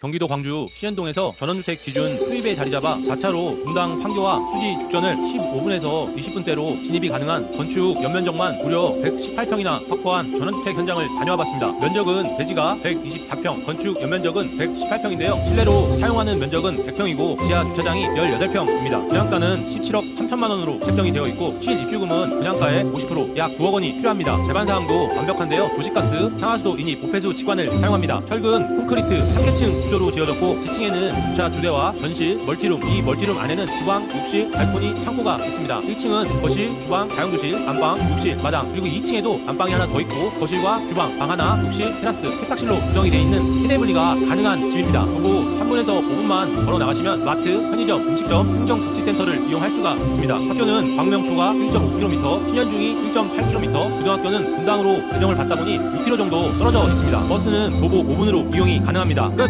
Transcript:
경기도 광주 시현동에서 전원주택 기준 수입에 자리 잡아 4차로 분당 판교와 수지 죽전을 15분에서 20분대로 진입이 가능한 건축 연면적만 무려 118평이나 확보한 전원주택 현장을 다녀와 봤습니다. 면적은 대지가 124평, 건축 연면적은 118평인데요. 실내로 사용하는 면적은 100평이고 지하 주차장이 18평입니다. 분양가는 17억 3천만 원으로 책정이 되어 있고 실 입주금은 분양가의 50%약 9억 원이 필요합니다. 제반 사항도 완벽한데요. 도시가스, 상하수도 인입, 보폐수 직관을 사용합니다. 철근, 콘크리트 3개층 구조로 지어졌고 지층에는 주차 두 대와 전실, 멀티룸, 이 멀티룸 안에는 주방, 욕실, 발코니, 창고가 있습니다. 1층은 거실, 주방, 다용도실, 안방, 욕실, 마당 그리고 2층에도 안방이 하나 더 있고 거실과 주방, 방 하나, 욕실, 테라스, 세탁실로 구성이 되어 있는 세대 분리가 가능한 집입니다. 도보 3분에서 5분만 걸어 나가시면 마트, 편의점, 음식점, 행정복지센터를 이용할 수가 있습니다. 학교는 광명초가 1.5km, 신현중이 1.8km, 고등학교는 분당으로 배정을 받다 보니 6km 정도 떨어져 있습니다. 버스는 도보 5분으로 이용이 가능합니다. 끝!